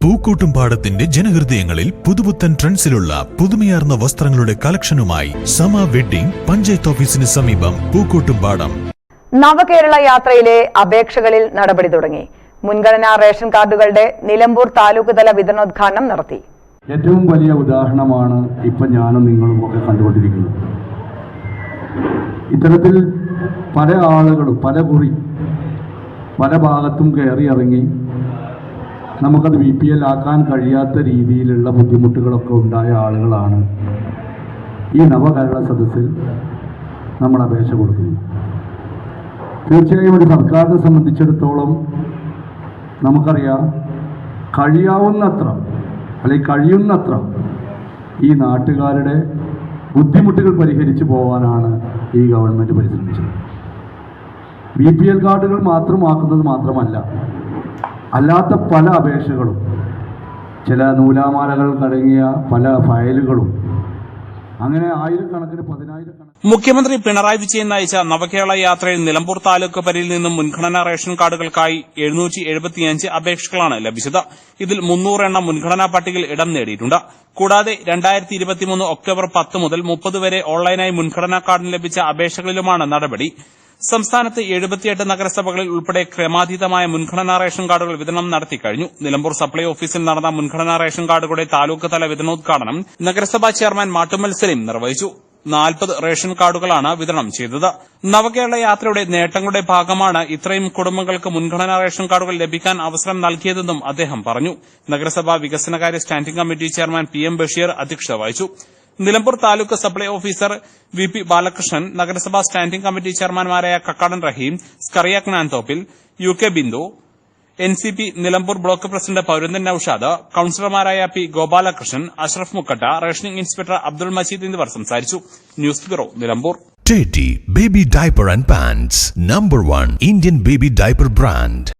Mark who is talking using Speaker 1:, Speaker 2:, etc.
Speaker 1: പൂക്കോട്ടുംപാടത്തിന്റെ ജനഹൃദയങ്ങളിൽ പുതുപുത്തൻ ട്രെൻഡ്സിലുള്ള പുതുമയാർന്ന വസ്ത്രങ്ങളുടെ കളക്ഷനുമായി സമ വെഡ്ഡിംഗ് പഞ്ചായത്ത് ഓഫീസിന് സമീപം പൂക്കൂട്ടും പാടം.
Speaker 2: നവകേരള യാത്രയിലെ അപേക്ഷകളിൽ നടപടി തുടങ്ങി. മുൻഗണനാ റേഷൻ കാർഡുകളുടെ നിലമ്പൂർ താലൂക്ക് തല വിതരണോദ്ഘാടനം നടത്തി.
Speaker 3: ഏറ്റവും വലിയ ഉദാഹരണമാണ് ഇപ്പം ഞാനും നിങ്ങളും ഒക്കെ കണ്ടുകൊണ്ടിരിക്കുന്നത്. ഇത്തരത്തിൽ പല ആളുകളും പല കുറി പല ഭാഗത്തും കയറി ഇറങ്ങി നമുക്കത് വി പി എൽ ആക്കാൻ കഴിയാത്ത രീതിയിലുള്ള ബുദ്ധിമുട്ടുകളൊക്കെ ഉണ്ടായ ആളുകളാണ് ഈ നവകേരള സദസ്സിൽ നമ്മൾ അപേക്ഷ കൊടുക്കുന്നത്. തീർച്ചയായും ഒരു സർക്കാരിനെ സംബന്ധിച്ചിടത്തോളം നമുക്കറിയാം കഴിയാവുന്നത്ര അല്ലെങ്കിൽ കഴിയുന്നത്ര ഈ നാട്ടുകാരുടെ ബുദ്ധിമുട്ടുകൾ പരിഹരിച്ചു പോകാനാണ് ഈ ഗവൺമെന്റ് പരിശ്രമിച്ചത്. ബി പി എൽ കാർഡുകൾ മാത്രമാക്കുന്നത് മാത്രമല്ല അല്ലാത്ത പല അപേക്ഷകളും ചില നൂലാമാലകൾ കടങ്ങിയ പല ഫയലുകളും. അങ്ങനെ ആയിരക്കണക്കിന് പതിനായിരക്കണക്കിന്.
Speaker 4: മുഖ്യമന്ത്രി പിണറായി വിജയൻ നയിച്ച നവകേരള യാത്രയിൽ നിലമ്പൂർ താലൂക്ക് പരിയിൽ നിന്നും മുൻഗണനാ റേഷൻ കാർഡുകൾക്കായി എഴുന്നൂറ്റി എഴുപത്തിയഞ്ച് അപേക്ഷകളാണ് ലഭിച്ചത്. ഇതിൽ മുന്നൂറ് എണ്ണം മുൻഗണനാ പട്ടികയിൽ ഇടം നേടിയിട്ടുണ്ട്. കൂടാതെ രണ്ടായിരത്തി ഇരുപത്തിമൂന്ന് ഒക്ടോബർ പത്ത് മുതൽ മുപ്പത് വരെ ഓൺലൈനായി മുൻഗണനാ കാർഡിന് ലഭിച്ച അപേക്ഷകളിലുമാണ് നടപടി. സംസ്ഥാനത്ത് എഴുപത്തിയെട്ട് നഗരസഭകളിൽ ഉൾപ്പെടെ ക്രമാതീതമായ മുൻഗണനാ റേഷൻ കാർഡുകൾ വിതരണം നടത്തിക്കഴിഞ്ഞു നിലമ്പൂർ സപ്ലൈ ഓഫീസിൽ നടന്ന മുൻഗണനാ റേഷൻ കാർഡുകളുടെ താലൂക്ക് തല വിതരണോദ്ഘാടനം നഗരസഭാ ചെയർമാൻ മാട്ടുമ്മൽ സലീം നിർവഹിച്ചു. നാൽപ്പത് റേഷൻ കാർഡുകളാണ് വിതരണം ചെയ്തത്. നവകേരള യാത്രയുടെ നേട്ടങ്ങളുടെ ഭാഗമാണ് ഇത്രയും കുടുംബങ്ങൾക്ക് മുൻഗണനാ റേഷൻ കാർഡുകൾ ലഭിക്കാൻ അവസരം നൽകിയതെന്നും അദ്ദേഹം പറഞ്ഞു. നഗരസഭാ വികസനകാര്യ standing committee chairman P M Basheer അധ്യക്ഷത വഹിച്ചു. Nilambur taluk supply officer V P Balakrishnan നഗരസഭാ standing committee ചെയർമാൻമാരായ Kakkadan Raheem Scaria Knanthoppil U K Bindu N C P Nilambur block president Paurandan Noushad കൌൺസിലർമാരായ P Gopalakrishnan Ashraf Mukkatta rationing inspector Abdul Majeed എന്നിവർ സംസാരിച്ചു. News bureau Nilambur.
Speaker 1: Teddy Baby Diaper and Pants Number One Indian Baby Diaper Brand